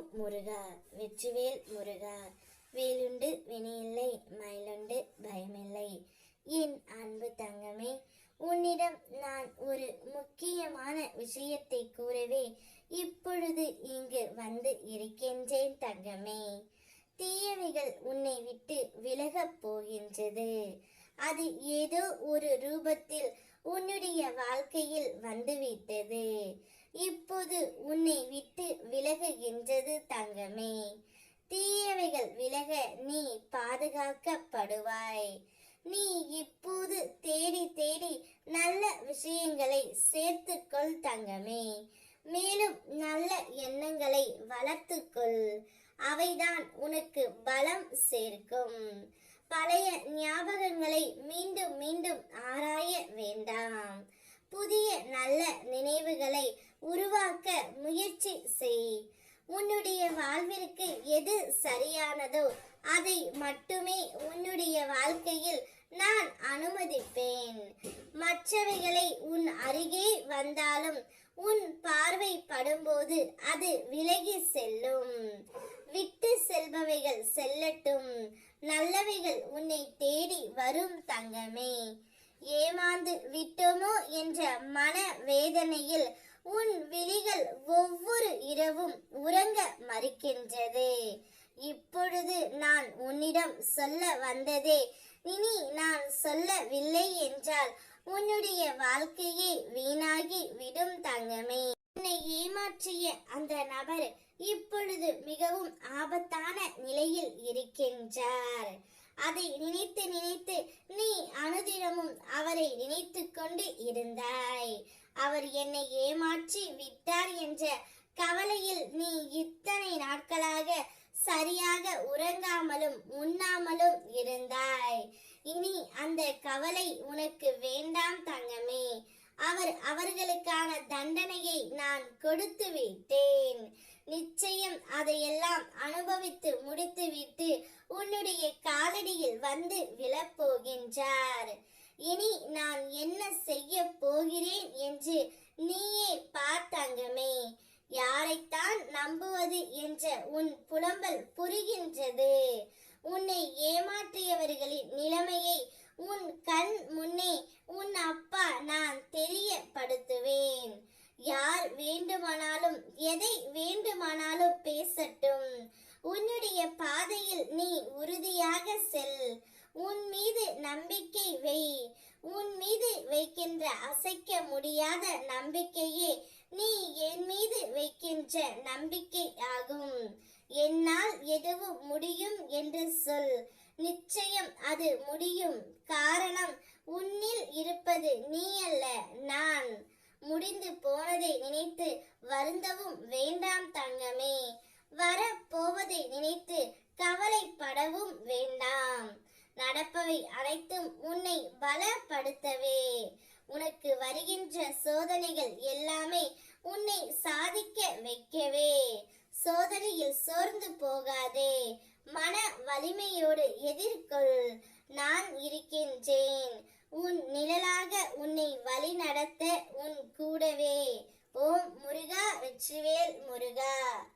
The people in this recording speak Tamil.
ஓம் முருகா வெற்றிவேல் முருகா வேலுண்டு வினையில்லை மயிலுண்டு பயமில்லை. என் அன்பு தங்கமே உன்னிடம் நான் ஒரு முக்கியமான விஷயத்தை கூறவே இப்பொழுது இங்கு வந்து இருக்கின்றேன் தங்கமே. தீயவைகள் உன்னை விட்டு விலகப் போகின்றது. அது ஏதோ ஒரு ரூபத்தில் உன்னுடைய வாழ்க்கையில் வந்துவிட்டது. இப்போது உன்னை விட்டு விலகுகின்றது தங்கமே தீயவைகள் விலக நீ பாதுகாக்கப்படுவாய் நீ இப்போது தேடி தேடி நல்ல விஷயங்களை சேர்த்துக்கொள் தங்கமே. மேலும் நல்ல எண்ணங்களை வளர்த்துக்கொள். அவைதான் உனக்கு பலம் சேர்க்கும். பழைய ஞாபகங்களை மீண்டும் மீண்டும் ஆராய வேண்டாம். புதிய நல்ல நினைவுகளை உருவாக்க முயற்சி செய். உன்னுடைய வாழ்விற்கு எது சரியானதோ அதை மட்டுமே உன்னுடைய வாழ்க்கையில் நான் அனுமதிப்பேன். மற்றவைகளை உன் அருகே வந்தாலும் உன் பார்வை படும்போது அது விலகி செல்லும். விட்டு செல்பவைகள் செல்லட்டும். நல்லவைகள் உன்னை தேடி வரும் தங்கமே. ஏமாந்து விட்டோமோ என்ற மன வேதனையில் உன் விழிகள் ஒவ்வொரு இரவும் உறங்க மறுக்கின்றது. இப்பொழுது நான் உன்னிடம் சொல்ல வந்ததே. இனி நான் சொல்லவில்லை என்றால் உன்னுடைய வாழ்க்கையே வீணாகி விடும் தங்கமே. உன்னை ஏமாற்றிய அந்த நபர் இப்பொழுது மிகவும் ஆபத்தான நிலையில் இருக்கின்றார். அதை நினைத்து நினைத்து நீ அனுதினமும் அவரை நினைத்து கொண்டு இருந்தாய். அவர் என்னை ஏமாற்றி விட்டார் என்ற கவலையில் நீ இத்தனை நாட்களாக சரியாக உறங்காமலும் உண்ணாமலும் இருந்தாய் இனி அந்த கவலை உனக்கு வேண்டாம் தங்கமே. அவர் அவர்களுக்கான தண்டனையை நான் கொடுத்து விட்டேன். நிச்சயம் அதையெல்லாம் அனுபவித்து முடித்துவிட்டு உன்னுடைய காலடியில் வந்து விழப்போகின்றார். இனி நான் என்ன செய்ய போகிறேன் என்று நீயே பார்த்தங்கமே யாரைத்தான் நம்புவது என்ற உன் புலம்பல் புரிகின்றது. உன்னை ஏமாற்றியவர்களின் நிலைமையை உன் கண் முன்னே உன் அப்பா நான் தெரியப்படுத்துவேன். யார் வேண்டுமானாலும் எதை வேண்டுமானாலும் பேசட்டும். உன்னுடைய பாதையில் நீ உறுதியாக செல். உன் மீது நம்பிக்கை வை. உன் மீது வைக்கின்ற அசைக்க முடியாத நம்பிக்கையே நீ என் மீது வைக்கின்ற நம்பிக்கை ஆகும். என்னால் எதுவும் முடியும் என்று சொல். நிச்சயம் அது முடியும். காரணம் உன்னில் இருப்பது நீ அல்ல நான் முடிந்து போனதை நினைத்து வருந்தவும் வேண்டாம் தங்கமே. வரப்போவதை நினைத்து கவலைப்படவும் வேண்டாம். நடப்பவை அனைத்தும் உன்னை பலப்படுத்தவே. உனக்கு வருகின்ற சோதனைகள் எல்லாமே உன்னை சாதிக்க வைக்கவே. சோதனையில் சோர்ந்து போகாதே. மன வலிமையோடு எதிர்கொள். நான் இருக்கின்றேன். உன் நிழலாக உன்னை வழி நடத்த உன் கூடவே. ஓம் முருகா வெற்றிவேல் முருகா.